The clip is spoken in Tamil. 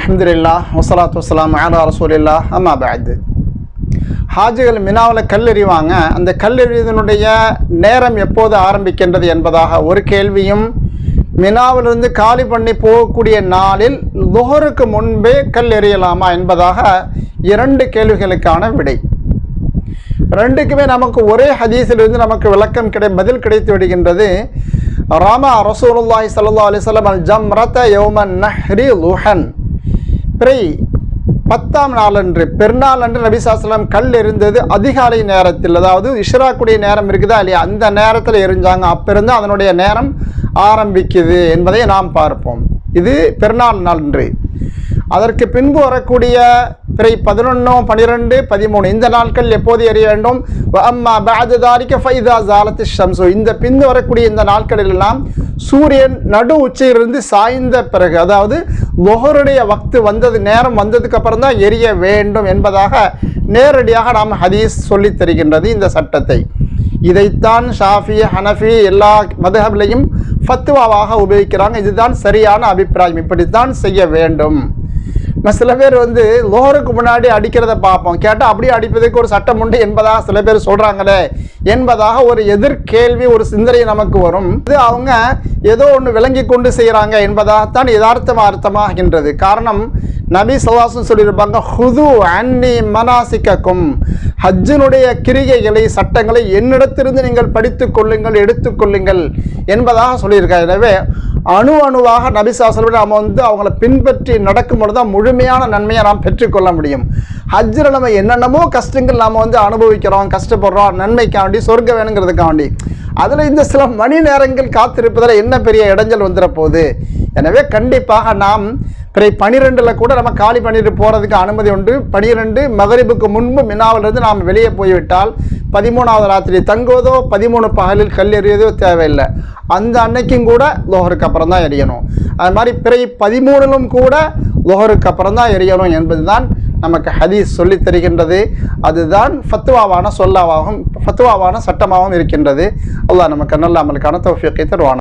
அலமதுல்லா வசலாத்து வசலாம் அலா ரசூலில்லா அம்மா பாத் ஹாஜிகள் மினாவில் கல்லெறிவாங்க அந்த கல்லெறிவதனுடைய நேரம் எப்போது ஆரம்பிக்கின்றது என்பதாக ஒரு கேள்வியும் மினாவிலிருந்து காலி பண்ணி போகக்கூடிய நாளில் லுஹருக்கு முன்பே கல் எறியலாமா என்பதாக இரண்டு கேள்விகளுக்கான விடை. ரெண்டுக்குமே நமக்கு ஒரே ஹதீஸிலிருந்து நமக்கு விளக்கம் கிடை பதில் கிடைத்து விடுகின்றது. ராமா ரசூலுல்லாஹி சல்லா அலிசல்லாம் அல் ஜம்ரத யோமன் நஹ்ரி லுஹன். பிறை பத்தாம் நாளன்று பெருநாள் அன்று நபிசாஸ்லாம் கல் எரிந்தது அதிகாலை நேரத்தில். அதாவது இஷ்ராக்குடைய நேரம் இருக்குதா இல்லையா? அந்த நேரத்தில் எரிஞ்சாங்க. அப்பிருந்து அதனுடைய நேரம் ஆரம்பிக்குது என்பதை நாம் பார்ப்போம். இது பெருநாள் நாளன்று. அதற்கு பின்பு வரக்கூடிய பிறை பதினொன்று பனிரெண்டு பதிமூணு இந்த நாட்கள் எப்போது எறிய வேண்டும்? அம்மா பாது தாரிக்க ஃபைதா ஜாலத்து ஷம்சு இந்த பின்பு வரக்கூடிய இந்த நாட்களில் எல்லாம் சூரியன் நடு உச்சியிலிருந்து சாய்ந்த பிறகு அதாவது லொஹருடைய வக்து வந்தது நேரம் வந்ததுக்கு அப்புறம் தான் எரிய வேண்டும் என்பதாக நேரடியாக நாம் ஹதீஸ் சொல்லித் தருகின்றது இந்த சட்டத்தை. இதைத்தான் ஷாஃபி ஹனஃபி எல்லா மதுஹபிலையும் ஃபத்துவாவாக உபயோகிக்கிறாங்க. இதுதான் சரியான அபிப்பிராயம். இப்படித்தான் செய்ய வேண்டும். நம்ம சில பேர் வந்து லோஹருக்கு முன்னாடி அடிக்கிறத பார்ப்போம். கேட்டால் அப்படியே அடிப்பதற்கு ஒரு சட்டம் உண்டு என்பதாக சில பேர் சொல்கிறாங்களே என்பதாக ஒரு எதிர்கேள்வி ஒரு சிந்தனை நமக்கு வரும். இது அவங்க ஏதோ ஒன்று விளங்கி கொண்டு செய்கிறாங்க என்பதாகத்தான் யதார்த்தமாக அர்த்தமாகின்றது. காரணம் நபி சவாசம் சொல்லியிருப்பாங்க ஹுது அன்னி மனாசிக்கக்கும் ஹஜ்ஜினுடைய கிரிகைகளை சட்டங்களை என்னிடத்திலிருந்து நீங்கள் படித்துக் கொள்ளுங்கள் எடுத்துக்கொள்ளுங்கள் என்பதாக சொல்லியிருக்காங்க எனவே அணு அணுவாக நபிசாசலோடு நாம் வந்து அவங்கள பின்பற்றி நடக்கும் தான் முழுமையான நன்மையை நாம் பெற்றுக்கொள்ள முடியும். ஹஜ்ஜில் நம்ம என்னென்னமோ கஷ்டங்கள் நாம் வந்து அனுபவிக்கிறோம் கஷ்டப்படுறோம் நன்மைக்காண்டி சொர்க்க வேணுங்கிறதுக்காண்டி. அதில் இந்த சில மணி நேரங்கள் காத்திருப்பதில் என்ன பெரிய இடைஞ்சல் வந்துட போகுது? எனவே கண்டிப்பாக நாம் பிறை பனிரெண்டில் கூட நம்ம காலி பண்ணிட்டு போகிறதுக்கு அனுமதி உண்டு. பனிரெண்டு மகரிபுக்கு முன்பு மினாவிலிருந்து நாம் வெளியே போய்விட்டால் பதிமூணாவது ராத்திரி தங்குவதோ பதிமூணு பகலில் கல் எறியதோ தேவையில்லை. அந்த அன்னைக்கும் கூட லோகருக்கு அப்புறம் தான் எரியணும். அது மாதிரி பிறை பதிமூணிலும் கூட லோகருக்கு அப்புறம் தான் எரியணும் என்பதுதான் நமக்கு ஹதீஸ் சொல்லித் தருகின்றது. அதுதான் ஃபத்துவாவான சொல்லாவாகவும் ஃபத்துவாவான சட்டமாகவும் இருக்கின்றது. அல்லாஹ் நமக்கு நல்ல அமலுக்கான தௌஃபியத்தை தருவான்